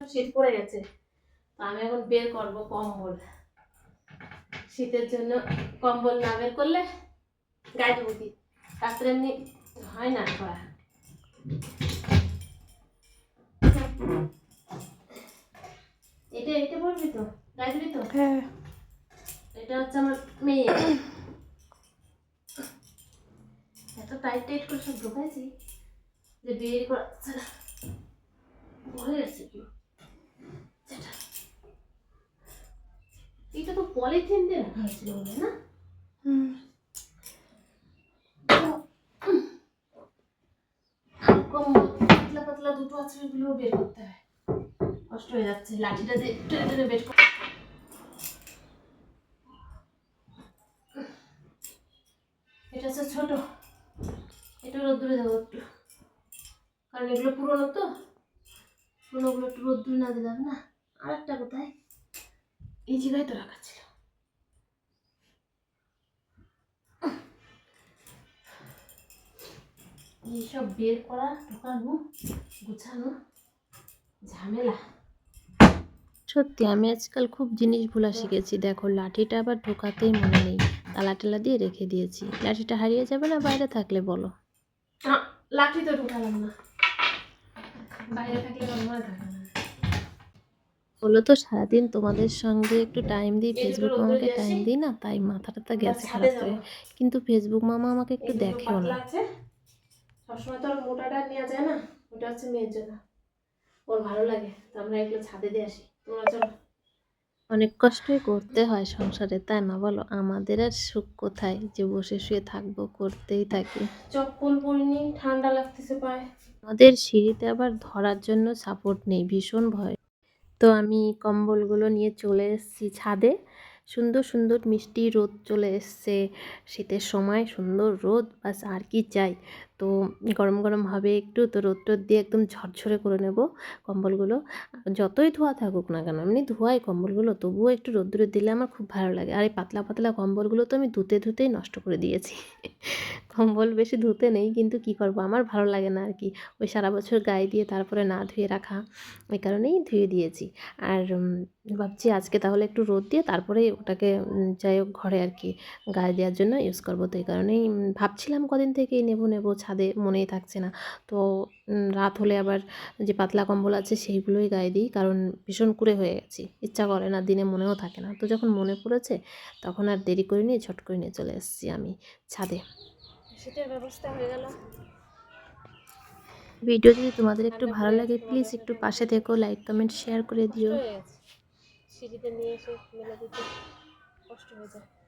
শীত পড়ে গেছে। তো আমি এখন বের করব কম্বল। শীতের জন্য কম্বল না বের করলে গায়ে দেবো কি? রাত্রে এমনি হয় না করা। এটা এটা পড়বি তো? গায়ে দিবি তো? হ্যাঁ। এটা হচ্ছে আমার মেয়ে। এত টাইট টাইট করে সব ঢোকাইছি যে বিয়ে করা। ভয় আছে কি যেটা। এটা তো পলিথিন দিয়ে রাখা হয়েছিল বলে না? পাতলা পাতলা দুটো আছে ওগুলো বের করতে হয়। কষ্ট হয়ে যাচ্ছে লাঠিটা দিয়ে টেনে টেনে বের কর এটা হচ্ছে ছোট। এটা রোদ্দুরে দেবো একটু। কারণ এগুলো পুরোনো তো। পুরোনোগুলো একটু রোদ্দুরে না দিলাম না। আর একটা কোথায়? এই জায়গায় তো রাখা ছিল। এইসব বের করা ঢোকানো গুছানো ঝামেলা। সত্যি আমি আজকাল খুব জিনিস ভোলা শিখেছি। দেখো লাঠিটা আবার ঢোকাতেই মনে নেই। তালা টালা দিয়ে রেখে দিয়েছি। লাঠিটা হারিয়ে যাবে না? বাইরে থাকলে বলো। লাঠি তো ঢোকালাম না। বাইরে থাকলে বলো তো সারাদিন তোমাদের সঙ্গে একটু টাইম দিই? ফেসবুক মামাকে টাইম দিই না? তাই মাথাটা তো গেছে খারাপ কিন্তু ফেসবুক মামা আমাকে একটু দেখেও না। সবসময় তো আর মোটাটা নেওয়া যায় না ওটা হচ্ছে মেয়ের জন্য। ওর ভালো লাগে তো আমরা এগুলো ছাদে দিয়ে আসি। তোমরা চলো। অনেক কষ্টই করতে হয় সংসারে তাই না বলো? আমাদের আর সুখ কোথায়? যে বসে শুয়ে থাকব করতেই থাকি। চপ্পল পরিনি ঠান্ডা লাগতেছে পায়ে। আমাদের সিঁড়িতে আবার ধরার জন্য সাপোর্ট নেই ভীষণ ভয়। তো আমি কম্বলগুলো নিয়ে চলে এসেছি ছাদে। সুন্দর সুন্দর মিষ্টি রোদ চলে এসছে। শীতের সময় সুন্দর রোদ বাস আর কি চাই? তো গরম গরম হবে একটু তো রোদ টোদ দিয়ে একদম ঝরঝরে করে নেব কম্বলগুলো। যতই ধোয়া থাকুক না কেন, এমনি ধোয়াই কম্বলগুলো, তবুও একটু রোদ্দুরে দিলে আমার খুব ভালো লাগে। আর এই পাতলা পাতলা কম্বলগুলো তো আমি ধুতে ধুতেই নষ্ট করে দিয়েছি। কম্বল বেশি ধুতে নেই, কিন্তু কি করব? আমার ভালো লাগে না আর কি। ওই সারা বছর গায়ে দিয়ে তারপরে না ধুয়ে রাখা, এই কারণেই ধুয়ে দিয়েছি। আর ভাবছি আজকে তাহলে একটু রোদ দিয়ে তারপরে ওটাকে যাই হোক ঘরে আর কি গায়ে দেওয়ার জন্য ইউজ করব। তো এই কারণেই ভাবছিলাম কদিন থেকেই নেব নেব ছাদে মনেই থাকছে না। তো রাত হলে আবার যে পাতলা কম্বল আছে সেইগুলোই গায়ে দিই কারণ ভীষণ কুড়ে হয়ে গেছি। ইচ্ছা করে না দিনে মনেও থাকে না। তো যখন মনে পড়েছে তখন আর দেরি করে নিয়ে ছট করে নিয়ে চলে এসেছি আমি ছাদে। ব্যবস্থা হয়ে গেল। ভিডিও যদি তোমাদের একটু ভালো লাগে প্লিজ একটু পাশে থেকো লাইক কমেন্ট শেয়ার করে দিও। সিঁড়িতে নিয়ে এসে মেলে দিতে কষ্ট হয়ে যায়।